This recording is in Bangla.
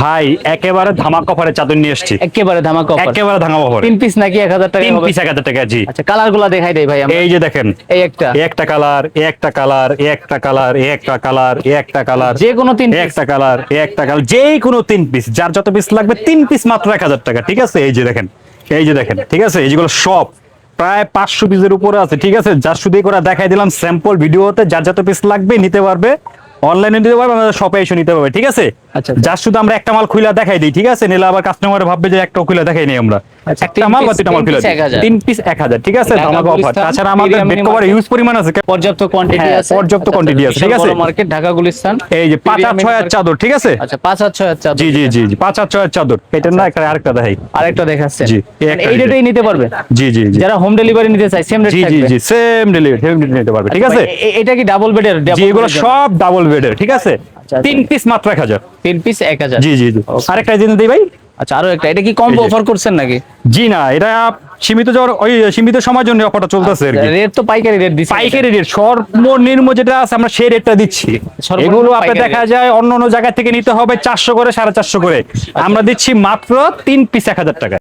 ভাই একেবারে ধামাকা অফারে চাদর নিয়ে এসেছি। একেবারে ধামাকা অফার একেবারে ধামাকা অফারে তিন পিস নাকি এক হাজার টাকা তিন পিস এক হাজার টাকা জি। আচ্ছা কালারগুলা দেখাই দেই ভাই আমরা। এই যে দেখেন এই একটা। এই একটা কালার এই একটা কালার এই একটা কালার এই একটা কালার এই একটা কালার যে কোনো তিন? একটা কালার এই একটা কালার যে কোনো তিন পিস যার যত পিস লাগবে তিন পিস মাত্র এক হাজার টাকা ঠিক আছে? এই যে দেখেন এই যে দেখেন ঠিক আছে? এই যেগুলো সব প্রায় পাঁচশো পিসের উপরে আছে ঠিক আছে? যার শুধু করে দেখাই দিলাম স্যাম্পল ভিডিওতে যার যত পিস লাগবে নিতে পারবে। অনলাইনে নিতে পারবে আমাদের শপে এসে নিতে পারবে ঠিক আছে? আচ্ছা। যার শুধু আমরা একটা মাল খুলে দেখাই দিই ঠিক আছে? নিলে আবার কাস্টমার ভাববে যে একটা খুলে দেখাই নেই আমরা। আচ্ছা, একটা মাল বা তিনটা মাল খুলে। 1000 তিন পিস এক হাজার ঠিক আছে? ধামাকা অফার তাছাড়া আমাদের বেড কভার ইউজ পরিমাণ আছে। পর্যাপ্ত কোয়ান্টিটি হ্যাঁ, আছে। পর্যাপ্ত আচ্ছা, quantity আছে, ঠিক আছে? মার্কেট ঢাকা গুলিস্তান। এই যে পাঁচ আর বিরিয়ানি ছয় আর চাদর ঠিক আছে? আচ্ছা পাঁচ আর ছয় আর চাদর। জি জি জি জি পাঁচ আর ছয় আর চাদর। এটা না একটা আরেকটা দেখাই। আরেকটা দেখাচ্ছেন। জি, এই একটা এই। রেটেই নিতে পারবে? জি জি জি। যারা হোম ডেলিভারি নিতে চায় সেম রেট জি জি জি সেম ডেলিভারি সেম নিতে পারবে ঠিক আছে? এটা কি ডাবল বেডের জি এগুলো সব ডাবল বেডের ঠিক আছে? আচ্ছা। তিন পিস মাত্র এক হাজার। তিন পিস এক হাজার। জি জি জি। আরেকটা দিই ভাই। আচ্ছা আরও একটা। এটা কি কম্বো অফার করছেন নাকি? জি না এটা সীমিত যাওয়ার ওই সীমিত সময়ের জন্য অফারটা চলতেছে আর কি। রেট তো পাইকারি রেট দিচ্ছে। পাইকারি রেট সর্বনিম্ন যেটা আছে আমরা সেই রেটটা দিচ্ছি। এগুলো আপনি দেখা যায় অন্য অন্য জায়গা থেকে নিতে হবে চারশো করে সাড়ে চারশো করে। আমরা দিচ্ছি মাত্র তিন পিস এক হাজার টাকা।